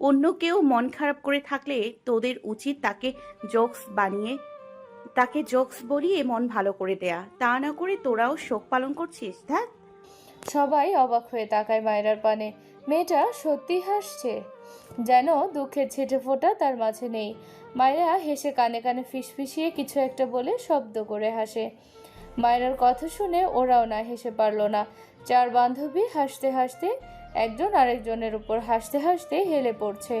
অন্য কেউ মন খারাপ করে থাকলে তোদের উচিত তাকে জোকস বানিয়ে, তাকে জোকস বলিয়ে মন ভালো করে দেয়া। তা না করে তোরাও শোক পালন করছিস ধ্যাত সবাই অবাক হয়ে তাকায় মায়রার পানে। মেয়েটা সত্যি হাসছে, যেন দুঃখের ছেটে ফোঁটা তার মাঝে নেই। মায়েরা হেসে কানে কানে ফিসফিসিয়ে কিছু একটা বলে শব্দ করে হাসে। মায়েরার কথা শুনে ওরাও না হেসে পারল না। চার বান্ধবী হাসতে হাসতে একজন আরেকজনের উপর হাসতে হাসতে হেলে পড়ছে।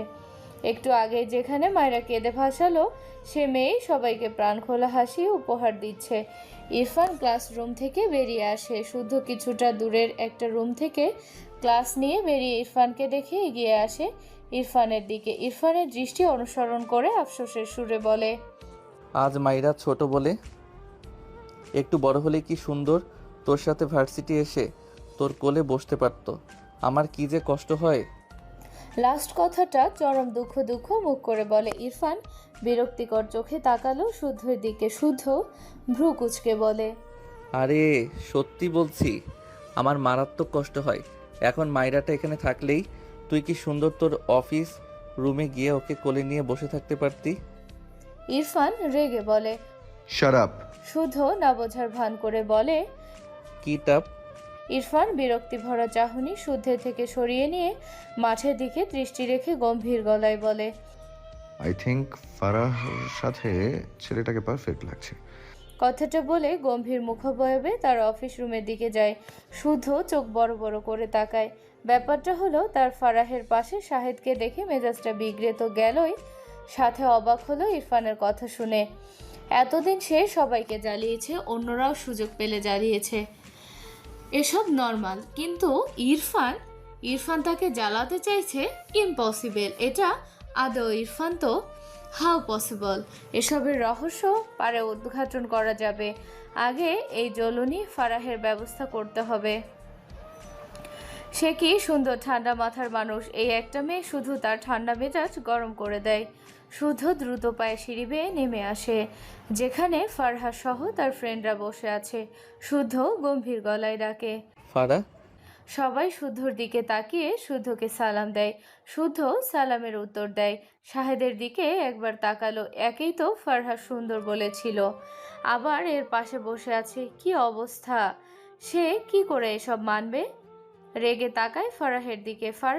একটু আগে যেখানে মায়েরা কেঁদে ভাসালো, সে মেয়েই সবাইকে প্রাণ খোলা হাসি উপহার দিচ্ছে। ইরফান ক্লাসরুম থেকে বেরিয়ে আসে। শুদ্ধ কিছুটা দূরের একটা রুম থেকে ক্লাস নিয়ে বেরিয়ে ইরফানকে দেখে এগিয়ে আসে ইরফানের দিকে। ইরফানের দৃষ্টি অনুসরণ করে আফসোসের সুরে বলে, আজ মাইরা ছোট বলে একটু বড় হলে কি সুন্দর? তোর সাথে ভার্সিটি এসে তোর কোলে বসতে পারতো। আমার কি যে কষ্ট হয়? লাস্ট কথাটা চরম দুঃখ দুঃখ মুখ করে বলে ইরফান। বিরক্তিকর চোখে তাকালো শুদ্ধের দিকে শুদ্ধ ভ্রু কুচকে বলে আরে সত্যি বলছি আমার মারাত্মক কষ্ট হয়। এখন মাইরাটা এখানে থাকলেই তুই কি সুন্দর তোর অফিস রুমে গিয়ে ওকে কোলে নিয়ে বসে থাকতে পারতি? ইরফান রেগে বলে শাট আপ শুদ্ধ না বোঝার ভান করে বলে কি টাপ? ইরফান বিরক্তি ভরা চাহনি শুদ্ধের থেকে সরিয়ে নিয়ে মাঠের দিকে দৃষ্টি রেখে গম্ভীর গলায় বলে আই থিঙ্ক ফারাহর সাথে ছেলেটাকে পারফেক্ট লাগছে। কথাটা বলে গম্ভীর মুখবয়বে তার অফিস রুমের দিকে যায়। শুদ্ধ চোখ বড় বড় করে তাকায়। ব্যাপারটা হলো তার ফারাহের পাশে শাহেদকে দেখে মেজাজটা বিগড়ে তো গেলই। সাথে অবাক হলো ইরফানের কথা শুনে। এতদিন সে সবাইকে জ্বালিয়েছে অন্যরাও সুযোগ পেলে জ্বালিয়েছে। এসব নর্মাল, কিন্তু ইরফান ইরফান তাকে জ্বালাতে চাইছে ইম্পসিবল এটা আদৌ ইরফান তো? হাউ পসিবল এসবের রহস্য পারে উদ্ঘাটন করা যাবে। আগে এই জ্বলনি ফারাহের ব্যবস্থা করতে হবে। সে কি সুন্দর ঠান্ডা মাথার মানুষ? এই একটা মেয়ে শুধু তার ঠান্ডা মেজাজ গরম করে দেয়। শুধু দ্রুত পায়ে সিঁড়ি বেয়ে নেমে আসে যেখানে ফারহা সহ তার ফ্রেন্ডরা বসে আছে। শুদ্ধ গম্ভীর গলায় ডাকে। ফারা সবাই শুদ্ধর দিকে তাকিয়ে শুদ্ধকে সালাম দেয়। শুদ্ধ সালামের উত্তর দেয়। শাহেদের দিকে একবার তাকালো একেই তো ফারহা সুন্দর বলেছিল। আবার এর পাশে বসে আছে কি অবস্থা? সে কি করে এসব মানবে? রেগে তাকায় ফারাহের দিকে। ফার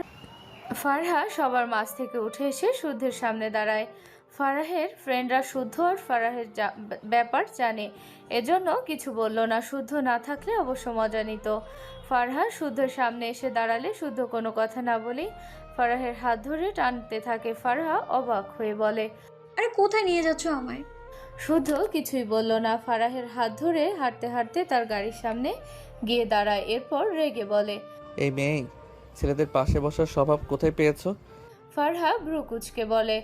ফারহা সবার মাঝ থেকে উঠে এসে শুদ্ধের সামনে দাঁড়ায়। ফারাহের ফ্রেন্ডরা শুদ্ধ আর ফারাহের ব্যাপার জানে। এজন্য কিছু বলল না। শুদ্ধ না থাকলে অবশ্য মজা নিত। ফারহা শুদ্ধের সামনে এসে দাঁড়ালে শুদ্ধ কোনো কথা না বলেই ফারাহের হাত ধরে টানতে থাকে। ফারহা অবাক হয়ে বলে আরে কোথায় নিয়ে যাচ্ছ আমায়? শুদ্ধ কিছুই বলল না। ফারাহের হাত ধরে হাঁটতে হাঁটতে তার গাড়ির সামনে গিয়ে দাঁড়ায়। এরপর রেগে বলে এই মেয়ে ছেলেদের পাশে বসার স্বভাব কোথায় পেয়েছ? ফারহা ভ্রু কুচকে বলে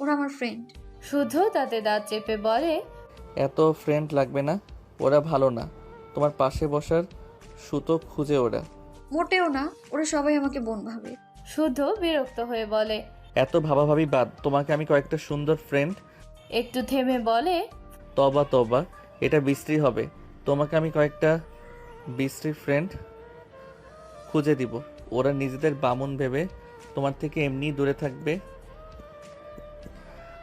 ওরা আমার ফ্রেন্ড শুদ্ধ তাতে দাঁত চেপে বলে এত ফ্রেন্ড লাগবে না ওরা ভালো না। তোমার পাশে বসার সুতো খুঁজে ওরা। মোটেও না ওরা সবাই আমাকে বোন ভাবে। শুদ্ধ বিরক্ত হয়ে বলে এত ভাবাভাবি বাদ তোমাকে আমি কয়েকটা সুন্দর ফ্রেন্ড একটু থেমে বলে তবা তবা এটা বিশ্রী হবে। তোমাকে আমি কয়েকটা বিশ্রী ফ্রেন্ড খুঁজে দিব। ওরা নিজেদের বামুন ভেবে তোমার থেকে এমনি দূরে থাকবে।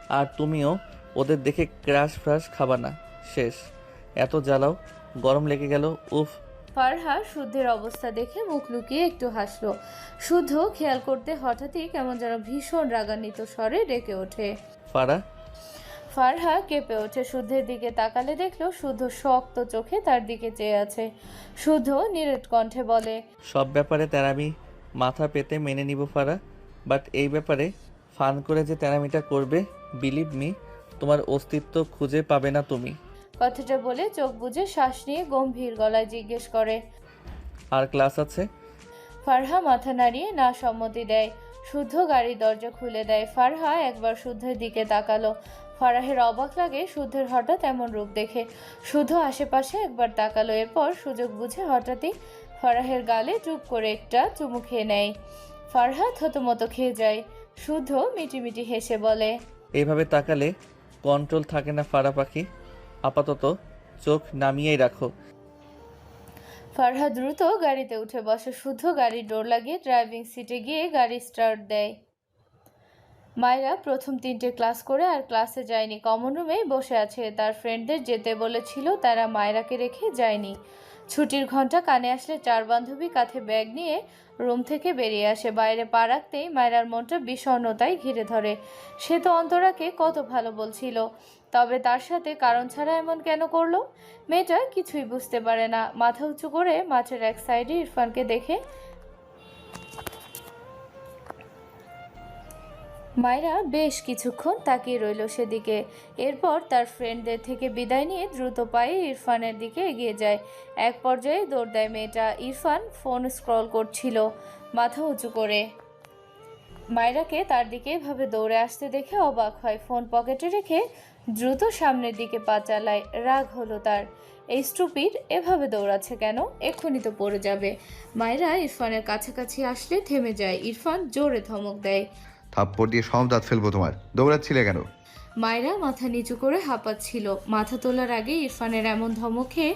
আর তুমিও ওদের দেখে ক্রাশ ফ্রাশ খাবা না। শেষ। এত জ্বালাও গরম লেগে গেল উফ। ফারহা শুদ্ধের অবস্থা দেখে মুখ লুকিয়ে একটু হাসলো। শুদ্ধ খেয়াল করতে হঠাৎই কেমন যেন ভীষণ রাগান্বিত স্বরে ডেকে ওঠে। ফারা ফারহা কেঁপে ওঠে। শুদ্ধের দিকে তাকালে দেখল শুদ্ধ শক্ত চোখে তার দিকে চেয়ে আছে। শুদ্ধ নিরেট কণ্ঠে বলে সব ব্যাপারে তেরামি মাথা পেতে মেনে নিব ফারা বাট এই ব্যাপারে ফান করে যে তেরামিটা করবে বিলিভ মি তোমার অস্তিত্ব খুঁজে পাবে না তুমি। কথাটা বলে চোখ বুজে শ্বাস নিয়ে গম্ভীর গলায় জিজ্ঞেস করে আর ক্লাস আছে? ফারহা মাথা নাড়িয়ে না সম্মতি দেয়। শুদ্ধ গাড়ির দরজা খুলে দেয়। ফারহা একবার শুদ্ধের দিকে তাকালো। ফারাহের অবাক লাগে শুদ্ধের হঠাৎ এমন রূপ দেখে। শুদ্ধ আশেপাশে একবার তাকালো এরপর সুযোগ বুঝে হঠাৎই ফারাহের গালে চুপ করে একটা চুমু খেয়ে নেয়। ফারহা থতমত খেয়ে যায়। শুদ্ধ মিটিমিটি হেসে বলে এইভাবে তাকালে কন্ট্রোল থাকে না ফারা পাখি। আপাতত চোখ নামিয়েই রাখো। ফারহা দ্রুত গাড়িতে উঠে বসে। শুদ্ধ গাড়ির ডোর লাগিয়ে ড্রাইভিং সিটে গিয়ে গাড়ি স্টার্ট দেয়। মায়েরা প্রথম তিনটে ক্লাস করে আর ক্লাসে যায়নি। কমন রুমেই বসে আছে। তার ফ্রেন্ডদের যেতে বলেছিল, তারা মায়েরাকে রেখে যায়নি। ছুটির ঘণ্টা কানে আসলে চার বান্ধবী কাঁধে ব্যাগ নিয়ে রুম থেকে বেরিয়ে আসে। বাইরে পা রাখতেই মায়েরার মনটা বিষণ্ণতায় ঘিরে ধরে। সে তো অন্তরাকে কত ভালো বলছিল। তবে তার সাথে কারণ ছাড়া এমন কেন করল? মেয়েটা কিছুই বুঝতে পারে না। মাথা উঁচু করে মাঠের এক সাইডে ইরফানকে দেখে মায়েরা বেশ কিছুক্ষণ তাকিয়ে রইল সেদিকে। এরপর তার ফ্রেন্ডদের থেকে বিদায় নিয়ে দ্রুত পায়ে ইরফানের দিকে এগিয়ে যায়। এক পর্যায়ে দৌড় দেয় মেয়েটা। ইরফান ফোন স্ক্রল করছিল, মাথা উঁচু করে। মায়েরাকে তার দিকে এভাবে দৌড়ে আসতে দেখে অবাক হয়। ফোন পকেটে রেখে দ্রুত সামনের দিকে পা চালায়। রাগ হলো তার। এই স্টুপিড এভাবে দৌড়াচ্ছে কেন? এক্ষুনি তো পড়ে যাবে। মায়েরা ইরফানের কাছাকাছি আসলে থেমে যায়। ইরফান জোরে ধমক দেয়। থাপ্পড় দিয়ে সব দাঁত ফেলব তোমার। দৌড়াচ্ছিলে কেন? মায়েরা মাথা নিচু করে হাঁপাচ্ছিল। মাথা তোলার আগে ইরফানের এমন ধমকে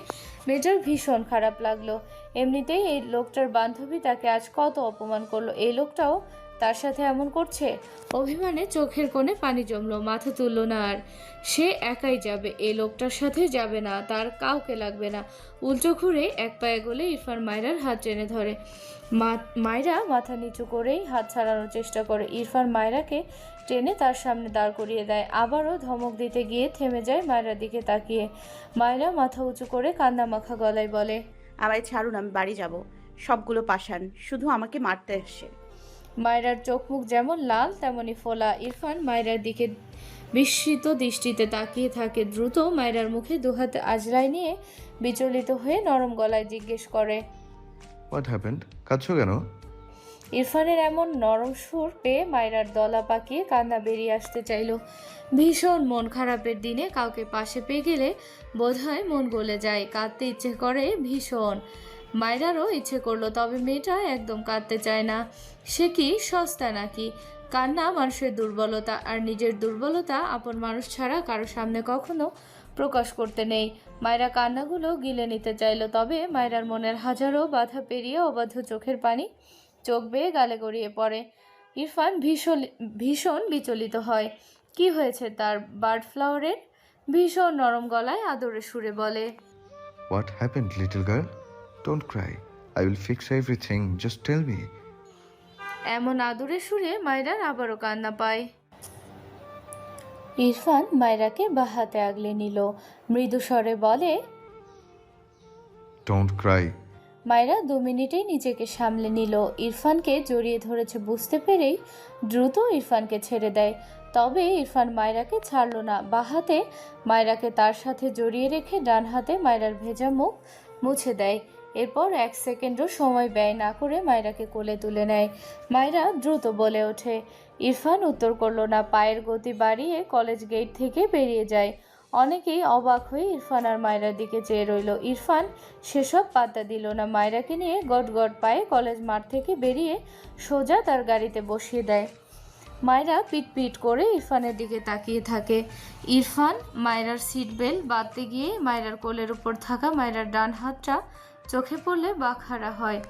মেজর ভীষণ খারাপ লাগল। এমনিতেই এই লোকটার বান্ধবী তাকে আজ কত অপমান করল। এই লোকটাও তার সাথে এমন করছে? অভিমানে চোখের কোণে পানি জমলো মাথা তুললো না আর। সে একাই যাবে এই লোকটার সাথে যাবে না তার কাউকে লাগবে না। উল্টো ঘুরে এক পায়ে গলে ইরফান মায়রার হাত টেনে ধরে। মা- মায়রা মাথা নিচু করেই হাত ছাড়ানোর চেষ্টা করে। ইরফান মায়রাকে টেনে তার সামনে দাঁড় করিয়ে দেয়। আবারও ধমক দিতে গিয়ে থেমে যায় মায়রার দিকে তাকিয়ে। মায়রা মাথা উঁচু করে কান্না মাখা গলায় বলে আমায় ছাড়ুন আমি বাড়ি যাব। সবগুলো পাশান শুধু আমাকে মারতে আসে মায়রার চোখ মুখ যেমন লাল তেমনি ফোলা। ইরফান মায়রার দিকে বিস্মিত দৃষ্টিতে তাকিয়ে থাকে। দ্রুত মায়রার মুখে দুহাতে আজরাই নিয়ে বিচলিত হয়ে নরম গলায় জিজ্ঞেস করে হোয়াট হ্যাপেন্ড কাঁদছো কেন? ইরফানের এমন নরম সুর পেয়ে মায়রার দলা পাকিয়ে কান্না বেরিয়ে আসতে চাইলো। ভীষণ মন খারাপের দিনে কাউকে পাশে পেয়ে গেলে বোধহয় মন গলে যায়। কাঁদতে ইচ্ছে করে ভীষণ। মায়রারও ইচ্ছে করল, তবে মেয়েটা একদম কাঁদতে চায় না। সে কি? সস্তা নাকি? কান্না মানুষের দুর্বলতা, আর নিজের দুর্বলতা আপন মানুষ ছাড়া কারও সামনে কখনো প্রকাশ করতে নেই। মায়েরা কান্নাগুলো গিলে নিতে চাইল, তবে মায়েরার মনের হাজারো বাধা পেরিয়ে অবাধ্য চোখের পানি চোখ বেয়ে গালে গড়িয়ে পড়ে। ইরফান ভীষণ ভীষণ বিচলিত হয়। কি হয়েছে তার বার্ড ফ্লাওয়ারের? ভীষণ নরম গলায় আদরে সুরে বলে what happened little girl don't cry I will fix everything just tell me এমন আদরে সুরে মায়রার আবারও কান্না পায়। ইরফান মায়রাকে বাহাতে আগলে নিল। মৃদু স্বরে বলে ডোন্ট ক্রাই মায়েরা দু মিনিটেই নিজেকে সামলে নিল। ইরফানকে জড়িয়ে ধরেছে বুঝতে পেরেই দ্রুত ইরফানকে ছেড়ে দেয়। তবে ইরফান মায়রাকে ছাড়ল না। বাহাতে মায়রাকে তার সাথে জড়িয়ে রেখে ডান হাতে মায়রার ভেজা মুখ মুছে দেয়। এরপর এক সেকেন্ডও সময় ব্যয় না করে মায়রাকে কোলে তুলে নেয়। মায়রা দ্রুত বলে ওঠে, ইরফান উত্তর করল না, পায়ের গতি বাড়িয়ে কলেজ গেট থেকে বেরিয়ে যায়। অনেকেই অবাক হয়ে ইরফান আর মায়রার দিকে চেয়ে রইল। ইরফান সেসব পাত্তা দিল না মায়রাকে নিয়ে গট গট পায়ে কলেজ মাঠ থেকে বেরিয়ে সোজা তার গাড়িতে বসিয়ে দেয়। মায়রা পিট পিট করে ইরফানের দিকে তাকিয়ে থাকে। ইরফান মায়রার সিট বেল্ট বাঁধতে গিয়ে মায়রার কোলের উপর থাকা মায়রার ডান হাতটা চোখে পড়লে বাখারা হয়।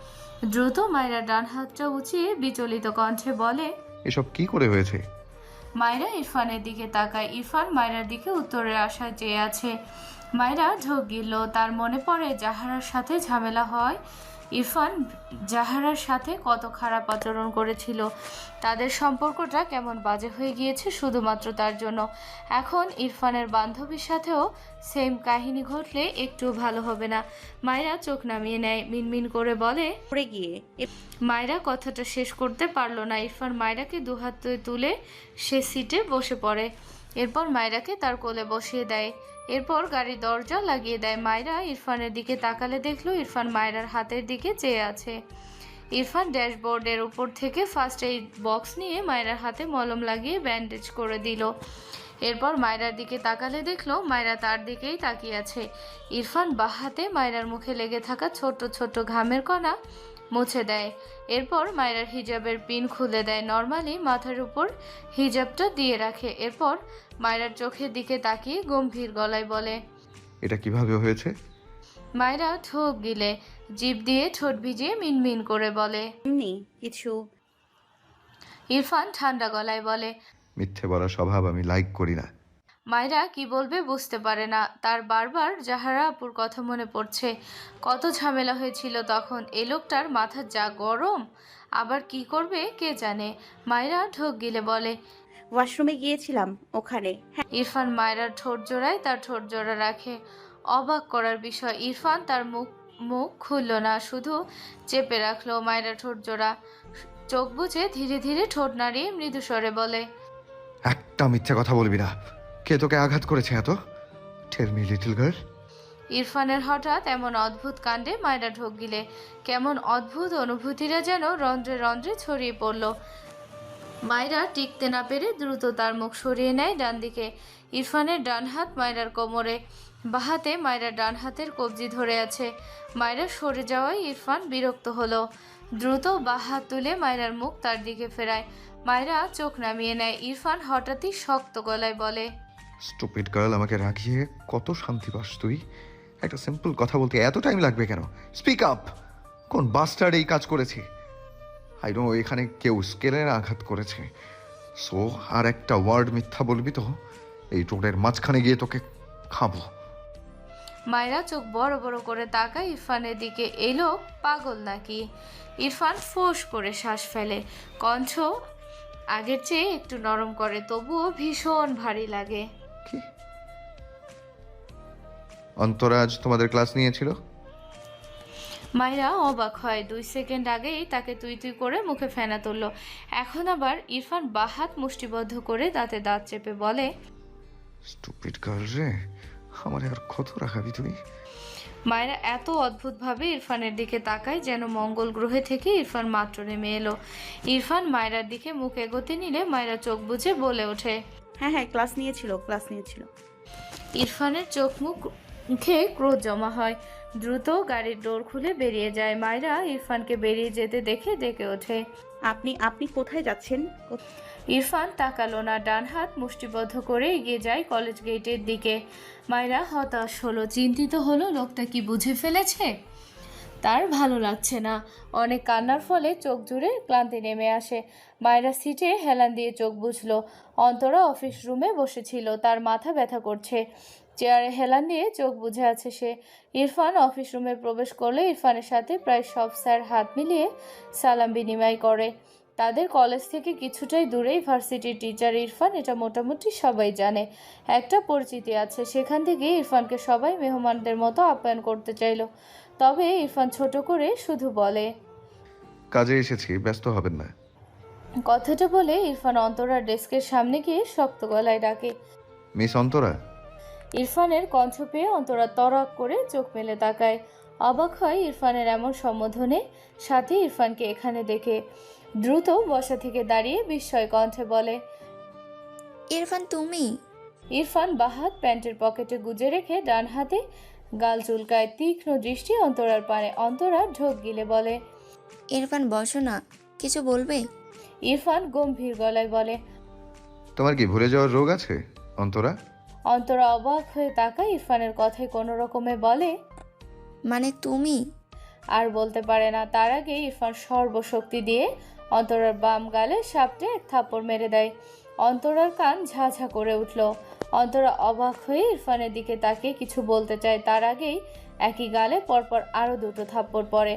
দ্রুত মায়েরা ডান হাতটা উঁচিয়ে বিচলিত কণ্ঠে বলে এসব কি করে হয়েছে? মায়রা ইরফানের দিকে তাকায়। ইরফান মায়রার দিকে উত্তরের আশায় চেয়ে আছে। মায়রা ঢোক গিল তার মনে পড়ে জাহারার সাথে ঝামেলা হয় ইরফান জাহারার সাথে কত খারাপ আচরণ করেছিল তাদের সম্পর্কটা কেমন বাজে হয়ে গিয়েছে শুধুমাত্র তার জন্য। এখন ইরফানের বান্ধবীর সাথেও সেম কাহিনী ঘটলে একটু ভালো হবে না। মায়রা চোখ নামিয়ে নেয় মিনমিন করে বলে পড়ে গিয়ে। মায়রা কথাটা শেষ করতে পারল না। ইরফান মায়রাকে দুহাতে তুলে সে সিটে বসে পড়ে। এরপর মায়রাকে তার কোলে বসিয়ে দেয়। এরপর গাড়ির দরজা লাগিয়ে দেয়। মায়রা ইরফানের দিকে তাকালে দেখল ইরফান মায়রার হাতের দিকে চেয়ে আছে। ইরফান ড্যাশবোর্ডের উপর থেকে ফার্স্ট এইড বক্স নিয়ে মায়রার হাতে মলম লাগিয়ে ব্যান্ডেজ করে দিল। এরপর মায়রার দিকে তাকালে দেখল মায়রা তার দিকেই তাকিয়ে আছে। ইরফান বাহাতে মায়রার মুখে লেগে থাকা ছোট ছোট ঘামের কণা মুছে দেয়। এরপর মায়েরার হিজাবের পিন খুলে দেয়। নর্মালি মাথার উপর হিজাবটা দিয়ে রাখে। এরপর মায়েরার চোখের দিকে তাকিয়ে গম্ভীর গলায় বলে এটা কীভাবে হয়েছে? মায়েরা ঠোক গিলে জিভ দিয়ে ঠোঁট ভিজিয়ে মিনমিন করে বলে এমনি কিছু। ইরফান ঠান্ডা গলায় বলে মিথ্যে বলা স্বভাব আমি লাইক করি না। মায়েরা কি বলবে বুঝতে পারে না। তার বারবার জাহারা আপুর কথা মনে পড়ছে। কত ঝামেলা হয়েছিল তখন। এ লোকটার মাথা যা গরম। আবার কি করবে কে জানে। মায়েরা ঢোক গিলে বলে ওয়াশরুমে গিয়েছিলাম ওখানে। হ্যাঁ। ইরফান মায়েরার ঠোঁট জোড়ায় তার ঠোঁট জোড়া রাখে। অবাক করার বিষয় ইরফান তার মুখ মুখ খুলল না শুধু চেপে রাখল মায়েরা ঠোঁট জোড়া। চোখ বুঝে ধীরে ধীরে ঠোঁট নাড়িয়ে মৃদু স্বরে বলে একটা মিথ্যে কথা বলবি না। কে তোকে আঘাত করেছে এত? টেল মি লিটল গার্ল ইরফানের হঠাৎ এমন অদ্ভুত কাণ্ডে মায়েরা ঢোক গিলে। কেমন অদ্ভুত অনুভূতিরা যেন রন্ধ্রে রন্ধ্রে ছড়িয়ে পড়ল। মায়েরা টিকতে না পেরে দ্রুত তার মুখ সরিয়ে নেয় ডান দিকে ইরফানের ডান হাত মায়েরার কোমরে। বাহাতে মায়েরা ডান হাতের কবজি ধরে আছে। মায়েরা সরে যাওয়ায় ইরফান বিরক্ত হলো। দ্রুত বাঁ হাত তুলে মায়েরার মুখ তার দিকে ফেরায়। মায়েরা চোখ নামিয়ে নেয়। ইরফান হঠাৎই শক্ত গলায় বলে স্টুপিড গার্ল আমাকে রাখিয়ে কত শান্তি পাস তুই? একটা সিম্পল কথা বলতে এত টাইম লাগবে কেন? স্পিক আপ কোন বাস্টার এই কাজ করেছে? আই নো এখানে কেউ স্কেলের আঘাত করেছে। সো আর একটা ওয়ার্ড মিথ্যা বলবি তো? এই রোডের মাঝখানে গিয়ে তোকে খাব। মায়েরা চোখ বড় বড় করে তাকায় ইরফানের দিকে। এলো পাগল নাকি? ইরফান ফোঁস করে শ্বাস ফেলে। কণ্ঠ আগের চেয়ে একটু নরম করে, তবুও ভীষণ ভারী লাগে। কি অন্তরাজ তোমাদের ক্লাস নিয়েছিল? মায়েরা অবাক হয়। দুই সেকেন্ড আগেই তাকে তুই তুই করে মুখে ফেনা তুললো। এখন আবার ইরফান বাহাত মুষ্টিবদ্ধ করে দাঁতে দাঁত চেপে বলে স্টুপিড গার্ল রে আমার আর কত রাখাবি তুই মায়েরা এত অদ্ভুতভাবে ইরফানের দিকে তাকায় যেন মঙ্গল গ্রহে থেকে ইরফান মাত্র নেমে এলো। ইরফান মায়েরার দিকে মুখ এগোতে নিলে মায়েরা চোখ বুঝে বলে ওঠে হ্যাঁ হ্যাঁ ক্লাস নিয়েছিল ক্লাস নিয়েছিল। ইরফানের চোখ মুখ মুখে ক্রোধ জমা হয়। দ্রুত গাড়ির ডোর খুলে বেরিয়ে যায় মায়েরা। ইরফানকে বেরিয়ে যেতে দেখে ডেকে ওঠে। আপনি আপনি কোথায় যাচ্ছেন? ইরফান তাকালো না ডান হাত মুষ্টিবদ্ধ করে এগিয়ে যায় কলেজ গেটের দিকে। মায়েরা হতাশ হলো চিন্তিত হলো লোকটা কি বুঝে ফেলেছে? তার ভালো লাগছে না। অনেক কান্নার ফলে চোখ জুড়ে ক্লান্তি নেমে আসে। মায়েরা সিটে হেলান দিয়ে চোখ বুঝলো অন্তরা অফিস রুমে বসেছিল, তার মাথা ব্যথা করছে। চেয়ারে হেলান দিয়ে চোখ বুঝে আছে সে। ইরফান অফিস রুমে প্রবেশ করলে ইরফানের সাথে প্রায় সব স্যার হাত মিলিয়ে সালাম বিনিময় করে। তাদের কলেজ থেকে কিছুটাই দূরেই ভার্সিটির টিচার ইরফান, এটা মোটামুটি সবাই জানে। একটা পরিচিতি আছে, সেখান থেকে ইরফানকে সবাই মেহমানদের মতো আপ্যায়ন করতে চাইলো। তবে ইরফান ছোট করে শুধু বলে কাজে এসেছি ব্যস্ত হবেন না। কথাটা বলে ইরফান অন্তরার ডেস্কের সামনে গিয়ে শক্ত গলায় ডাকে। মিস অন্তরা? ইরফানের কণ্ঠ পেয়ে অন্তরা তরাক করে চোখ মেলে তাকায়। অবাক হয় ইরফানের এমন সম্বোধনে। সাথে ইরফানকে এখানে দেখে দ্রুত বসা থেকে দাঁড়িয়ে বিস্ময় কণ্ঠে বলে ইরফান তুমি? ইরফান বাহাত প্যান্টের পকেটে গুজে রেখে ডান হাতে গাল চুলকায় তীক্ষ্ণ দৃষ্টি অন্তরার পানে অন্তরা ঢোক গিলে বলে ইরফান বসো না কিছু বলবে? ইরফান গম্ভীর গলায় বলে তোমার কি ভুলে যাওয়ার রোগ আছে অন্তরা? অন্তরা অবাক হয়ে তাকায় ইরফানের কথায় কোনো রকমে বলে মানে তুমি? আর বলতে পারে না। তার আগে ইরফান সর্বশক্তি দিয়ে অন্তরার বাম গালে সাপটে এক থাপ্পড় মেরে দেয়। অন্তরার কান ঝাঝা করে উঠল। অন্তরা অবাক হয়ে ইরফানের দিকে তাকে কিছু বলতে চায়। তার আগেই একই গালে পরপর আরও দুটো থাপ্পড় পড়ে।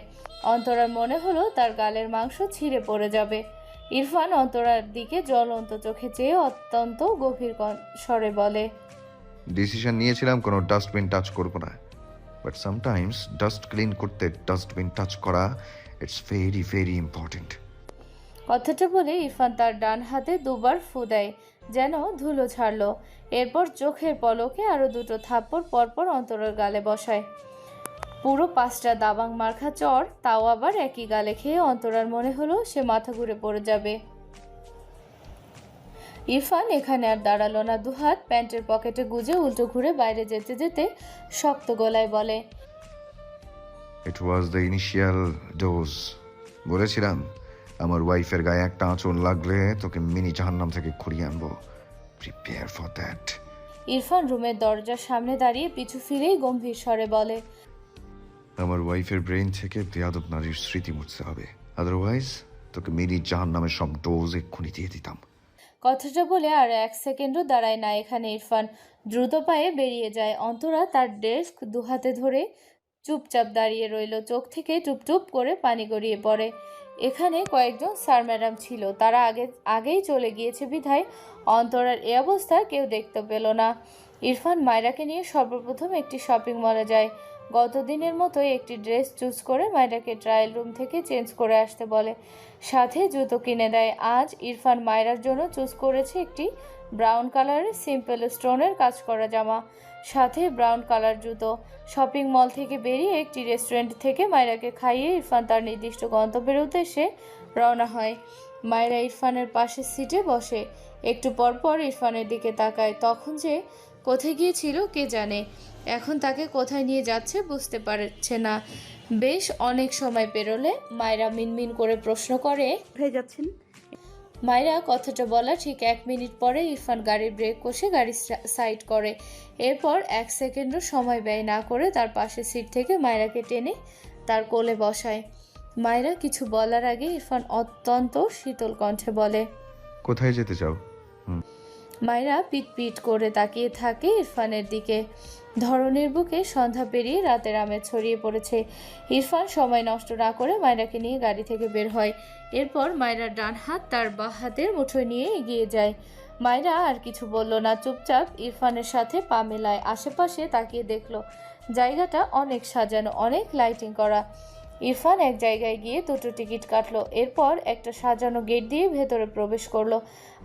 অন্তরার মনে হলো তার গালের মাংস ছিঁড়ে পড়ে যাবে। ইরফান অন্তরার দিকে জ্বলন্ত চোখে চেয়ে অত্যন্ত গভীর স্বরে বলে ডিসিশন নিয়েছিলাম কোনো ডাস্টবিন টাচ করব না। বাট সামটাইমস ডাস্ট ক্লিন করতে ডাস্টবিন টাচ করা ইটস ভেরি ভেরি ইম্পর্টেন্ট কথাটা বলে ইরফান তার ডান হাতে দুবার ফু দেয়। যেন ধুলো ছাড়লো। এরপর চোখের পলকে আরও দুটো থাপ্পড় পরপর অন্তরের গালে বসায়। পুরো পাঁচটা দাবাং মার্খা চর, তাও আবার একই গালে খেয়ে অন্তরার মনে হলো সে মাথা ঘুরে পড়ে যাবে। ইরফান এখানে আর দাঁড়াল না, দুহাত প্যান্টের পকেটে গুজে উল্টো ঘুরে বাইরে যেতে যেতে শক্ত গলায় বলে it was the initial dose বলেছিলাম আমার ওয়াইফের গায়ে একটা আঁচল লাগলে তোকে মিনি জাহান্নাম থেকে ঘুরিয়ে আনব। প্রিপেয়ার ফর দ্যাট ইরফান রুমের দরজার সামনে দাঁড়িয়ে পিছু ফিরেই গম্ভীর স্বরে বলে আমার ওয়াইফের ব্রেন থেকে বেয়াদব নারীর স্মৃতি মুছতে হবে। আদারওয়াইজ তোকে মিনি জাহান্নামের সব ডোজ এক্ষুনি দিয়ে দিতাম। কথাটা বলে আর এক সেকেন্ডও দাঁড়ায় না এখানে ইরফান। দ্রুত পায়ে বেরিয়ে যায়। অন্তরা তার ডেস্ক দুহাতে ধরে চুপচাপ দাঁড়িয়ে রইল। চোখ থেকে টুপটুপ করে পানি গড়িয়ে পড়ে। এখানে কয়েকজন স্যার ম্যাডাম ছিল। তারা আগে, আগেই চলে গিয়েছে বিধায়। অন্তরার এ অবস্থা কেউ দেখতে পেল না। ইরফান মায়রাকে নিয়ে সর্বপ্রথম একটি শপিং মলে যায়। গত দিনের মতোই একটি ড্রেস চুজ করে মায়রাকে ট্রায়াল রুম থেকে চেঞ্জ করে আসতে বলে। সাথে জুতো কিনে দেয়। আজ ইরফান মায়রার জন্য চুজ করেছে একটি ব্রাউন কালারের সিম্পল স্টোনের কাজ করা জামা। সাথে ব্রাউন কালার জুতো। শপিং মল থেকে বেরিয়ে একটি রেস্টুরেন্ট থেকে মায়রাকে খাইয়ে ইরফান তার নির্দিষ্ট গন্তব্যের উদ্দেশ্যে রওনা হয়। মায়রা ইরফানের পাশের সিটে বসে। একটু পরপর ইরফানের দিকে তাকায়, তখন যে কোথায় গিয়েছিল কে জানে? এখন তাকে কোথায় নিয়ে যাচ্ছে বুঝতে পারছে না। বেশ অনেক সময় পেরোলে মায়রা মিনমিন করে প্রশ্ন করে হয়ে যাচ্ছেন? মায়েরা কথাটা বলা ঠিক এক মিনিট পরে ইরফান গাড়ির ব্রেক কষে গাড়ি সাইড করে। এরপর এক সেকেন্ডও সময় ব্যয় না করে তার পাশের সিট থেকে মায়রাকে টেনে তার কোলে বসায়। মায়েরা কিছু বলার আগে ইরফান অত্যন্ত শীতল কণ্ঠে বলে কোথায় যেতে চাও? মায়েরা পিট পিট করে তাকিয়ে থাকে ইরফানের দিকে। ধরনের বুকে সন্ধ্যা পেরিয়ে রাতের আমেজ ছড়িয়ে পড়েছে। ইরফান সময় নষ্ট না করে মায়রাকে নিয়ে গাড়ি থেকে বের হয়। এরপর মায়রার ডান হাত তার বাঁ হাতের মুঠোয় নিয়ে এগিয়ে যায়। মায়রা আর কিছু বলল না, চুপচাপ ইরফানের সাথে পা মেলায় আশেপাশে তাকিয়ে দেখল। জায়গাটা অনেক সাজানো, অনেক লাইটিং করা। ইরফান এক জায়গায় গিয়ে দুটো টিকিট কাটলো, এরপর একটা সাজানো গেট দিয়ে ভেতরে প্রবেশ করল।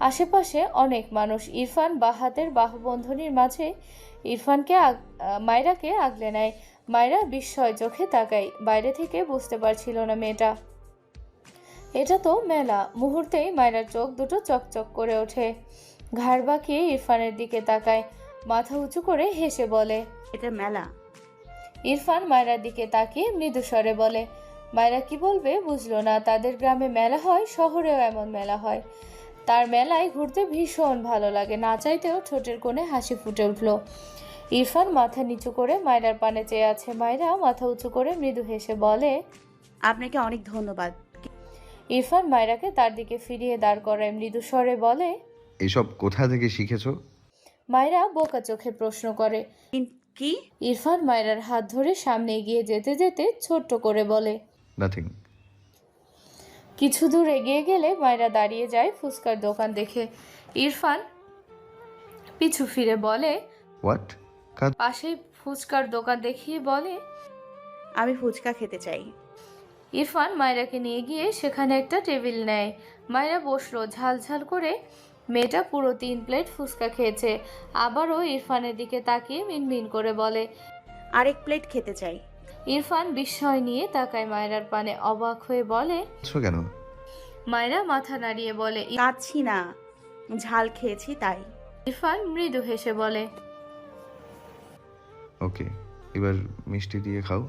আশেপাশে অনেক মানুষ, ইরফান বাঁ হাতের বাহুবন্ধনীর মাঝে ইরফানকে মায়রাকে আগলে নেয়। মায়রা বিস্ময় চোখে তাকায়। বাইরে থেকে বুঝতে পারছিল না মেয়েটা। এটা তো মেলা। মুহূর্তেই মায়রার চোখ দুটো চকচক করে ওঠে। ঘাড় বাঁকিয়ে ইরফানের দিকে তাকায়। মাথা উঁচু করে হেসে বলে এটা মেলা। ইরফান মায়রার দিকে তাকিয়ে মৃদু স্বরে বলে মায়রা কি বলবে বুঝলো না। তাদের গ্রামে মেলা হয় শহরেও এমন মেলা হয়। তার মেলায় ঘুরতে ভীষণ ভালো লাগে। না চাইতেও ঠোঁটের কোণে হাসি ফুটে উঠল। ইরফান মাথা নিচু করে মায়রার পানে চেয়ে আছে। মায়রা মাথা উঁচু করে মৃদু হেসে বলে আপনাকে অনেক ধন্যবাদ। ইরফান মায়রাকে তার দিকে ফিরিয়ে দাঁড় করায় মৃদু স্বরে বলে এসব কোথা থেকে শিখেছো? মায়রা বোকা চোখে প্রশ্ন করে। কিন- কি? ইরফান মায়রার হাত ধরে সামনে এগিয়ে যেতে যেতে ছোট্ট করে বলে নাথিং কিছু দূর এগিয়ে গেলে মায়রা দাঁড়িয়ে যায় ফুচকার দোকান দেখে। ইরফান পিছু ফিরে বলে হোয়াট পাশেই ফুচকার দোকান দেখিয়ে বলে আমি ফুচকা খেতে চাই। ইরফান মায়রাকে নিয়ে গিয়ে সেখানে একটা টেবিল নেয়। মায়রা বসল ঝাল ঝাল করে। মেয়েটা পুরো তিন প্লেট ফুচকা খেয়েছে। আবারও ইরফানের দিকে তাকিয়ে মিনমিন করে বলে আরেক প্লেট খেতে চাই। ইরফান বিস্ময় নিয়ে তাকায় মায়রার পানে অবাক হয়ে বলে আছো কেন? মায়রা মাথা নাড়িয়ে বলে কাচ্ছি না ঝাল খেয়েছি তাই। ইরফান মৃদু হেসে বলে ওকে এবার মিষ্টি দিয়ে খাও।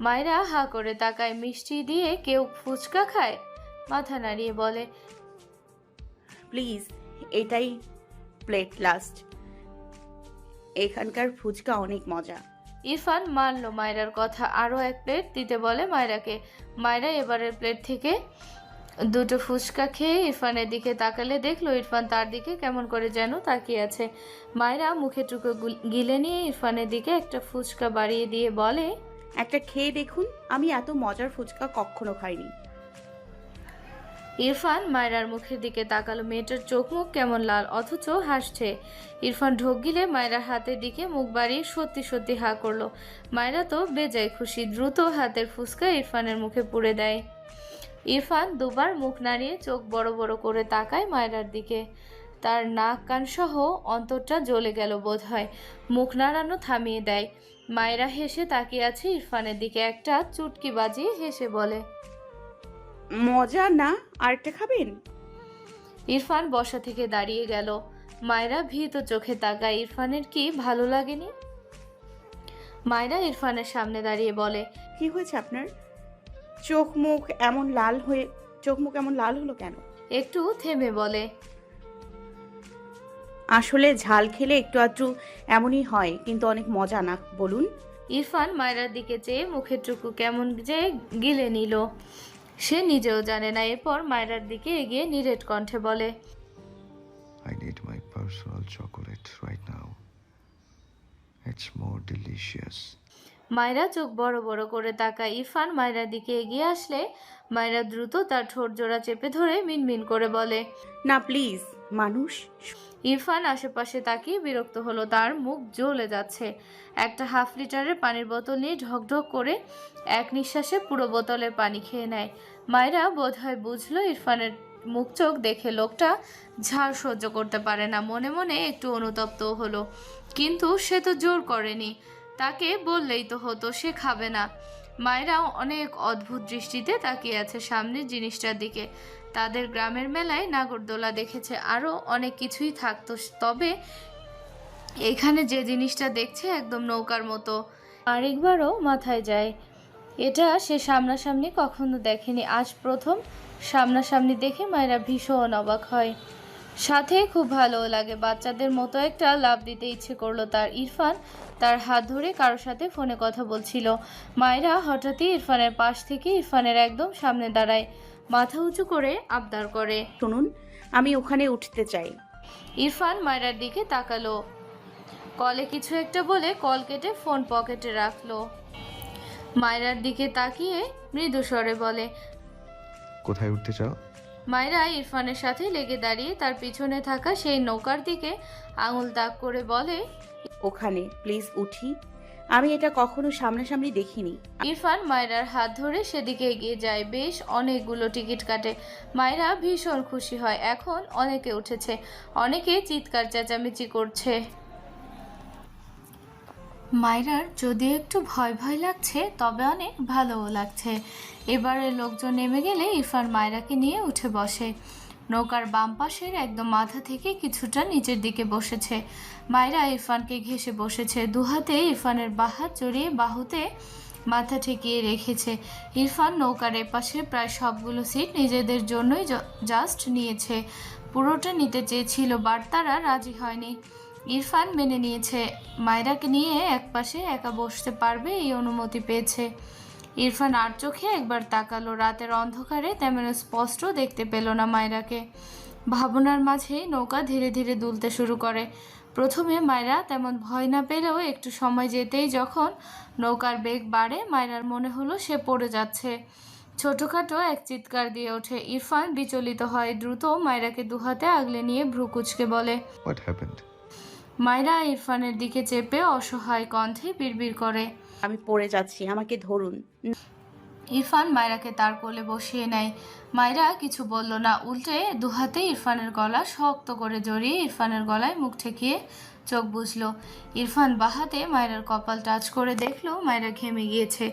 মায়েরা হা করে তাকায় মিষ্টি দিয়ে কেউ ফুচকা খায়? মাথা নাড়িয়ে বলে প্লিজ এটাই প্লেট লাস্ট। এখানকার ফুচকা অনেক মজা। ইরফান মানলো মায়রার কথা। আরও এক প্লেট দিতে বলে মায়রাকে। মায়রা এবারের প্লেট থেকে দুটো ফুচকা খেয়ে ইরফানের দিকে তাকালে দেখল ইরফান তার দিকে কেমন করে যেন তাকিয়ে আছে। মায়রা মুখে টুকু গিলে নিয়ে ইরফানের দিকে একটা ফুচকা বাড়িয়ে দিয়ে বলে, একটা খেয়ে দেখুন, আমি এত মজার ফুচকা কখনো খাইনি। ইরফান মায়রার মুখের দিকে তাকালো। মেয়েটার চোখ মুখ কেমন লাল, অথচ হাসছে। ইরফান ঢোক গিলে মায়রার হাতের দিকে মুখ বাড়িয়ে সত্যি সত্যি হা করল। মায়রা তো বেজায় খুশি, দ্রুত হাতের ফুসকা ইরফানের মুখে পুড়ে দেয়। ইরফান দুবার মুখ নাড়িয়ে চোখ বড় বড় করে তাকায় মায়রার দিকে। তার নাক কান সহ অন্তরটা জ্বলে গেল বোধ হয় মুখ নাড়ানো থামিয়ে দেয়। মায়রা হেসে তাকিয়ে আছে ইরফানের দিকে। একটা চুটকি বাজিয়ে হেসে বলে মজা না আরেকটা খাবেন? ইরফান বসা থেকে দাঁড়িয়ে গেল। মায়রা ভীত চোখে তাকায়। ইরফানের কি ভালো লাগেনি? মায়রা ইরফানের সামনে দাঁড়িয়ে বলে কি হয়েছে আপনার? চোখ মুখ এমন লাল হয়ে চোখ মুখ এমন লাল হলো কেন? একটু থেমে বলে আসলে ঝাল খেলে একটু আধটু এমনই হয় কিন্তু অনেক মজা না বলুন। ইরফান মায়রার দিকে চেয়ে মুখের টুকু কেমন যে গিলে নিল। সে নিজেও জানে না এরপর মায়রার দিকে এগিয়ে নিরেট কণ্ঠে বলে I need my personal chocolate right now. It's more delicious. মায়েরা চোখ বড় বড় করে তাকায় ইরফান মায়েরার দিকে এগিয়ে আসলে মায়েরা দ্রুত তার ঠোঁট জোড়া চেপে ধরে মিনমিন করে বলে না প্লিজ মানুষ ইরফান আশেপাশে তাকিয়ে বিরক্ত হলো, তার মুখ জ্বলে যাচ্ছে। একটা হাফ লিটারের পানির বোতল নিয়ে ঢকঢক করে এক নিঃশ্বাসে পুরো বোতলের পানি খেয়ে নেয়। মায়েরা বোধহয় বুঝলো ইরফানের মুখ চোখ দেখে লোকটা ঝাড় সহ্য করতে পারে না, মনে মনে একটু অনুতপ্ত হলো। কিন্তু সে তো জোর করেনি, তাকে বললেই তো হতো, সে খাবে না। মায়েরাও অনেক অদ্ভুত দৃষ্টিতে তাকিয়ে আছে সামনের জিনিসটার দিকে। তাদের গ্রামের মেলায় নাগরদোলা দেখেছে আরও অনেক কিছুই থাকতো। তবে এখানে যে জিনিসটা দেখছে একদম নৌকার মতো। আরেকবারও মাথায় যায়, এটা সে সামনাসামনি কখনো দেখেনি। আজ প্রথম সামনাসামনি দেখে মায়েরা ভীষণ অবাক হয়। সাথে খুব ভালোও লাগে, বাচ্চাদের মতো একটা লাভ দিতে ইচ্ছে করল তার। ইরফান তার হাত ধরে কারোর সাথে ফোনে কথা বলছিল। মায়েরা হঠাৎই ইরফানের পাশ থেকে ইরফানের একদম সামনে দাঁড়ায়। মাথা উঁচু করে আবদার করে শুনুন আমি ওখানে উঠতে চাই। ইরফান মায়রার দিকে তাকালো। কলে কিছু একটা বলে কল কেটে ফোন পকেটে রাখল। মায়রার দিকে তাকিয়ে মৃদু স্বরে বলে কোথায় উঠতে চাও? মায়রা ইরফানের সাথে লেগে দাঁড়িয়ে তার পিছনে থাকা সেই নৌকার দিকে আঙুল তাক করে বলে ওখানে প্লিজ উঠি। আমি এটা কখনো সামনাসামনি দেখিনি। ইরফান মায়রার হাত ধরে সেদিকে এগিয়ে যায়। বেশ অনেকগুলো টিকিট কাটে। মায়রা ভীষণ খুশি হয়। এখন অনেকে উঠেছে। অনেকে চিৎকার চেঁচামেচি করছে। মায়রার যদি একটু ভয় ভয় লাগছে, তবে অনেক ভালোও লাগছে। এবারে লোকজন নেমে গেলে ইরফান মায়রাকে নিয়ে উঠে বসে। নৌকার বাম পাশের একদম মাথা থেকে কিছুটা নিচের দিকে বসেছে। মায়রা ইরফানকে ঘেসে বসেছে। দুহাতে ইরফানের বাহাত জড়িয়ে বাহুতে মাথা ঠেকিয়ে রেখেছে। ইরফান নৌকার এপাশে প্রায় সবগুলো সিট নিজেদের জন্যই জাস্ট নিয়েছে। পুরোটা নিতে চেয়েছিল বাট তারা রাজি হয়নি। ইরফান মেনে নিয়েছে। মায়রাকে নিয়ে একপাশে একা বসতে পারবে এই অনুমতি পেয়েছে। ইরফান আর চোখে একবার তাকালো। রাতের অন্ধকারে তেমন স্পষ্ট দেখতে পেল না মায়রাকে। ভাবনার মাঝেই নৌকা ধীরে ধীরে দুলতে শুরু করে। প্রথমে মায়রা তেমন ভয় না পেলেও একটু সময় যেতেই যখন নৌকার বেগ বাড়ে মায়রার মনে হলো সে পড়ে যাচ্ছে। ছোটোখাটো এক চিৎকার দিয়ে ওঠে। ইরফান বিচলিত হয়। দ্রুত মায়রাকে দুহাতে আগলে নিয়ে ভ্রুকুচকে বলে মায়রা ইরফানের দিকে চেপে অসহায় কণ্ঠে বিড়বিড় করে। আমি পড়ে যাচ্ছি আমাকে ধরুন। ইরফান মায়রাকে তার কোলে বসিয়ে নেয়। মায়রা কিছু বলল না উল্টে দুহাতে ইরফানের গলা শক্ত করে জড়িয়ে ইরফানের গলায় মুখ ঠেকিয়ে চোখ বুঝলো ইরফান বাহাতে মায়রার কপাল টাচ করে দেখল মায়রা ঘেমে গিয়েছে।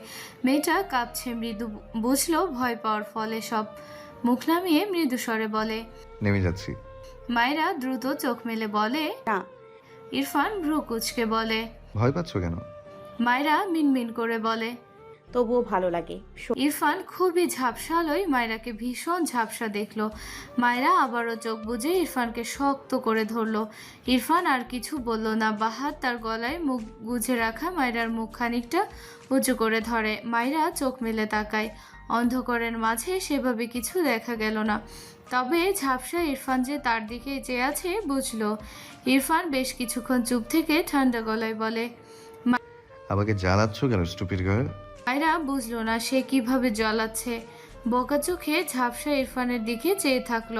মেয়েটা কাঁপছে মৃদু বুঝলো ভয় পাওয়ার ফলে সব মুখ নামিয়ে মৃদু স্বরে বলে নেমে যাচ্ছি। মায়রা দ্রুত চোখ মেলে বলে না। ইরফান ভ্রু কুচকে বলে ভয় পাচ্ছ কেন? মায়রা মিনমিন করে বলে। তবুও ভালো লাগে। ইরফান খুবই ঝাপসা ঝাপসালোই মায়রাকে ভীষণ ঝাপসা দেখল। মায়রা আবারও চোখ বুজে ইরফানকে শক্ত করে ধরলো। ইরফান আর কিছু বলল না। বাহাত তার গলায় মুখ গুজে রাখা মায়রার মুখ খানিকটা উঁচু করে ধরে। মায়রা চোখ মেলে তাকায়। অন্ধকারের মাঝে সেভাবে কিছু দেখা গেল না। তবে ঝাপসা ইরফান যে তার দিকে চেয়ে আছে বুঝলো। ইরফান বেশ কিছুক্ষণ চুপ থেকে ঠান্ডা গলায় বলে আমাকে জ্বালাচ্ছ কেন, স্টুপিড গার্ল? মায়রা বুঝলো না সে কীভাবে জ্বলাচ্ছে। বোকা চোখে ঝাপসা ইরফানের দিকে চেয়ে থাকল।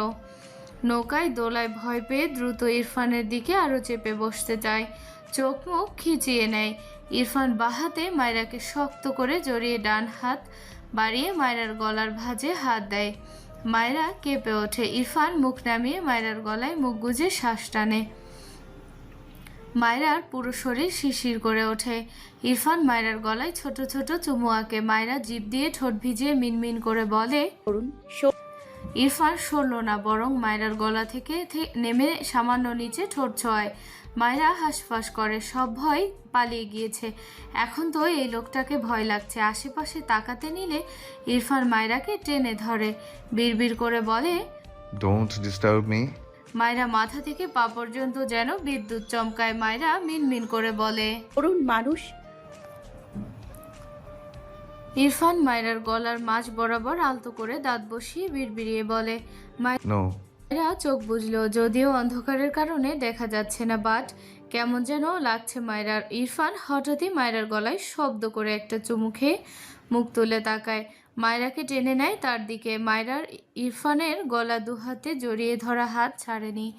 নৌকায় দোলায় ভয় পেয়ে দ্রুত ইরফানের দিকে আরও চেপে বসতে যায় চোখ মুখ খিচিয়ে নেয়। ইরফান বাহাতে মায়রাকে শক্ত করে জড়িয়ে ডান হাত বাড়িয়ে মায়রার গলার ভাঁজে হাত দেয়। মায়রা কেঁপে ওঠে। ইরফান মুখ নামিয়ে মায়রার গলায় মুখ গুজে শ্বাস টানে। মায়রার পুরো শরীর শিরশির করে ওঠে। ইরফান মায়রার গলায় ছোট ছোট চুমু আঁকে। মায়রা জিভ দিয়ে ঠোঁট ভিজিয়ে মিনমিন করে বলে করুন। ইরফান সরল না বরং মায়রার গলা থেকে থে- নেমে সামান্য নিচে ঠোঁট ছোঁয়ায়। মায়রা হাঁসফাঁস করে সব ভয় পালিয়ে গিয়েছে। এখন তো এই লোকটাকে ভয় লাগছে। আশেপাশে তাকাতে নিলে ইরফান মায়রাকে টেনে ধরে। বিড়বিড় করে বলে ডোন্ট ডিস্টার্ব মি মায়রা মাথা থেকে পা পর্যন্ত যেন বিদ্যুৎ চমকায় মায়রা মিনমিন করে বলে। করুন মানুষ? ইরফান মায়রার গলার মাঝ বরাবর আলতো করে দাঁত বসিয়ে বিড়বিড়িয়ে বলে নো এরা চোখ বুঝলো যদিও অন্ধকারের কারণে দেখা যাচ্ছে না বাট কেমন যেন লাগছে মায়রার ইরফান হঠাৎই মায়রার গলায় শব্দ করে একটা চুমু খেয়ে মুখ তুলে তাকায়। মায়রাকে টেনে নেয়, তার দিকে মায়রার ইরফানের গলা দুহাতে জড়িয়ে ধরা হাত ছাড়েনি।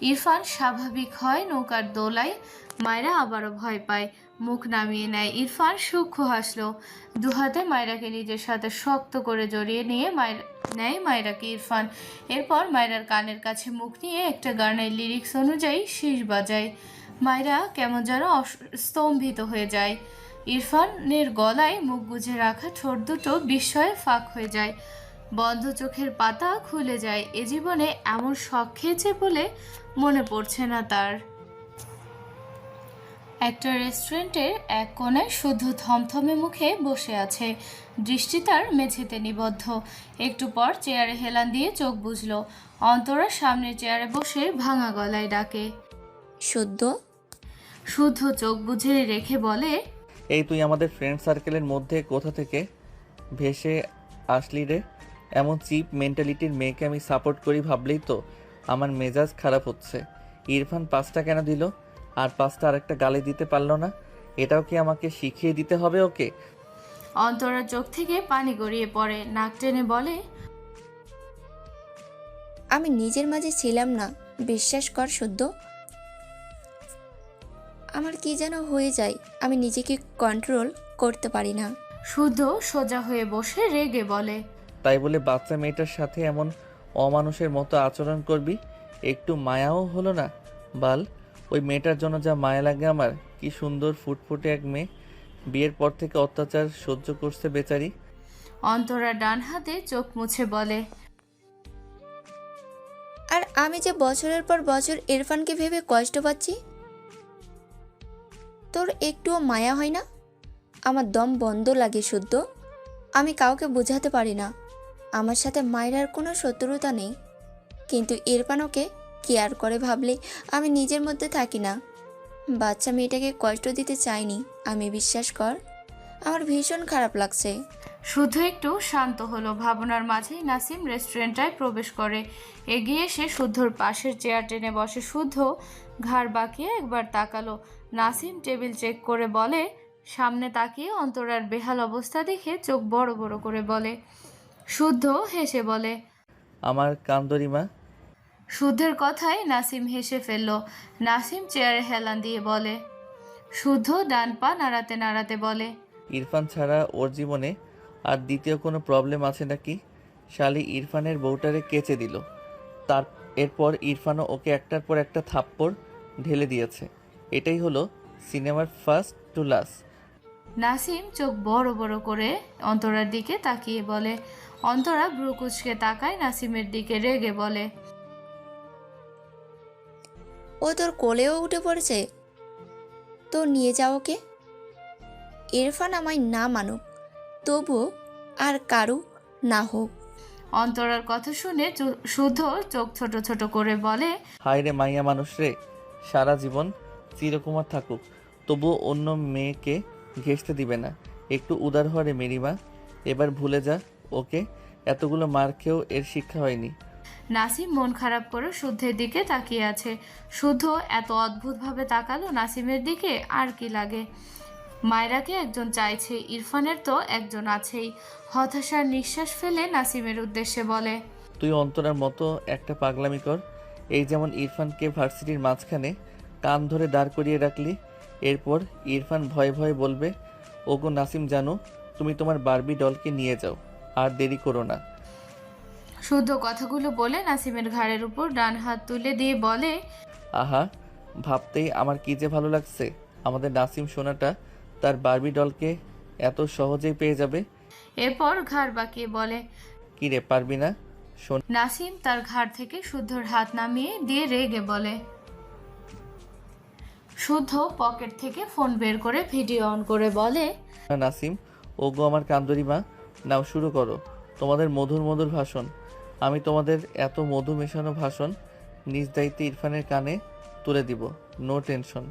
ইরফান স্বাভাবিক হয় নৌকার দোলায়, মায়রা আবারও ভয় পায়, মুখ নামিয়ে নেয়। ইরফান সূক্ষ্ম হাসলো। দুহাতে মায়রাকে নিজের সাথে শক্ত করে জড়িয়ে নিয়ে মায়ের নেয় মায়রাকে ইরফান। এরপর মায়রার কানের কাছে মুখ নিয়ে একটা গানের লিরিক্স অনুযায়ী শীষ বাজায়। মায়রা কেমন যেন স্তম্ভিত হয়ে যায়। ইরফানের গলায় মুখ গুজে রাখা ঠোঁট দুটো বিস্ময়ে ফাঁক হয়ে যায়। বন্ধ চোখের পাতা খুলে যায়। এ জীবনে এমন শখ খেয়েছে বলে মনে পড়ছে না তার। একটা রেস্টুরেন্টের এক কোণায় শুদ্ধ থমথমে মুখে বসে আছে। দৃষ্টি তার মেঝেতে নিবদ্ধ। একটু পর চেয়ারে হেলান দিয়ে চোখ বুঝল অন্তরা সামনের চেয়ারে বসে ভাঙা গলায় ডাকে। শুদ্ধ? শুদ্ধ চোখ বুঝে রেখে বলে এই তুই আমাদের ফ্রেন্ড সার্কেলের মধ্যে কোথা থেকে ভেসে আসলি রে? এমন চিপ মেন্টালিটির মেয়েকে আমি সাপোর্ট করি ভাবলেই তো আমার মেজাজ খারাপ হচ্ছে। ইরফান পাঁচটা কেন দিল? আর পাঁচটা আরেকটা গালে দিতে পারল না? এটাও কি আমাকে শিখিয়ে দিতে হবে ওকে? অন্তরার চোখ থেকে পানি গড়িয়ে পড়ে নাক টেনে বলে আমি নিজের মাঝে ছিলাম না। বিশ্বাস কর শুদ্ধ আমার কি যেন হয়ে যায় আমি নিজেকে কন্ট্রোল করতে পারি না। শুদ্ধ সোজা হয়ে বসে রেগে বলে তাই বলে বাচ্চা মেয়েটার সাথে এমন অমানুষের মতো আচরণ করবি? একটু মায়াও হলো না? বাল ওই মেয়েটার জন্য যা মায়া লাগে আমার কি সুন্দর ফুটফুটে এক মেয়ে। বিয়ের পর থেকে অত্যাচার সহ্য করছে বেচারি। অন্তরা ডান হাতে চোখ মুছে বলে আর আমি যে বছরের পর বছর ইরফানকে ভেবে কষ্ট পাচ্ছি তোর একটুও মায়া হয় না? আমার দম বন্ধ লাগে শুদ্ধ। আমি কাউকে বোঝাতে পারি না। আমার সাথে মায়েরার কোনো শত্রুতা নেই। কিন্তু ইরফানকে কেয়ার করে ভাবলে আমি নিজের মধ্যে থাকি না। বাচ্চা মেয়েটাকে কষ্ট দিতে চাইনি, আমি বিশ্বাস কর। আমার ভীষণ খারাপ লাগছে। শুধু একটু শান্ত হলো। ভাবনার মাঝেই নাসিম রেস্টুরেন্টটায় প্রবেশ করে। এগিয়ে এসে শুদ্ধর পাশের চেয়ার টেনে বসে শুদ্ধ ঘাড় বাঁকিয়ে একবার তাকালো। নাসিম টেবিল চেক করে বলে সামনে তাকিয়ে অন্তরার বেহাল অবস্থা দেখে চোখ বড় বড় করে বলে। শুদ্ধ হেসে বলে আমার কান্দরিমা শুদ্ধের কথায় নাসিম হেসে ফেলল। নাসিম চেয়ারে হেলান দিয়ে বলে শুদ্ধ ডান পা নাড়াতে নাড়াতে বলে ইরফান ছাড়া ওর জীবনে আর দ্বিতীয় কোনো প্রবলেম আছে নাকি? শালি ইরফানের বউটারে কেচে দিল। তার এরপর ইরফানও ওকে একটার পর একটা থাপ্পড় ঢেলে দিয়েছে। এটাই হলো সিনেমার ফার্স্ট টু লাস্ট নাসিম চোখ বড় বড় করে অন্তরার দিকে তাকিয়ে বলে অন্তরা ভ্রু কুচকে তাকায় নাসিমের দিকে রেগে বলে। ও তোর কোলেও উঠে পড়েছে? তো নিয়ে যাও ওকে। ইরফান আমায় না মানুক তবুও আর কারু না হোক। অন্তরার কথা শুনে চু- শুদ্ধ চোখ ছোট ছোট করে বলে হায় রে মাইয়া মানুষ রে সারা জীবন চিরকুমার থাকুক তবুও অন্য মেয়েকে ঘেসতে দিবে না। একটু উদার হরে মেরিমা এবার ভুলে যা ওকে। এতগুলো মার খেয়েও এর শিক্ষা হয়নি। নাসিম মন খারাপ করে শুদ্ধের দিকে তাকিয়ে আছে। শুদ্ধ এত অদ্ভুতভাবে তাকালো নাসিমের দিকে আর কি লাগে? মায়রাকে একজন চাইছে ইরফানের তো একজন আছেই। হতাশার নিঃশ্বাস ফেলে নাসিমের উদ্দেশ্যে বলে তুই অন্তরার মতো একটা পাগলামি কর। এই যেমন ইরফানকে ভার্সিটির মাঝখানে কান ধরে দাঁড় করিয়ে রাখলি। এরপর ইরফান ভয়ে ভয়ে বলবে ওগো নাসিম জানো তুমি তোমার বারবি ডলকে নিয়ে যাও আর দেরি করো না। শুদ্ধ কথাগুলো বলে নাসিমের ঘাড়ের উপর ডান হাত তুলে দিয়ে বলে আহা ভাবতেই আমার কি যে ভালো লাগছে। আমাদের নাসিম সোনাটা তার বারবি ডলকে এত সহজেই পেয়ে যাবে? এরপর ঘাড় বাঁকিয়ে বলে কি রে পারবি না? শোন নাসিম তার ঘাড় থেকে শুদ্ধর হাত নামিয়ে দিয়ে রেগে বলে শুদ্ধ পকেট থেকে ফোন বের করে ভিডিও অন করে বলে, নাসিম, ওগো আমার কান্দরিমা নাও শুরু করো। তোমাদের মধুর মধুর ভাষণ। আমি তোমাদের এত মধু মেশানো ভাষণ নিজ দায়িত্বে ইরফানের কানে তুলে দিব। No tension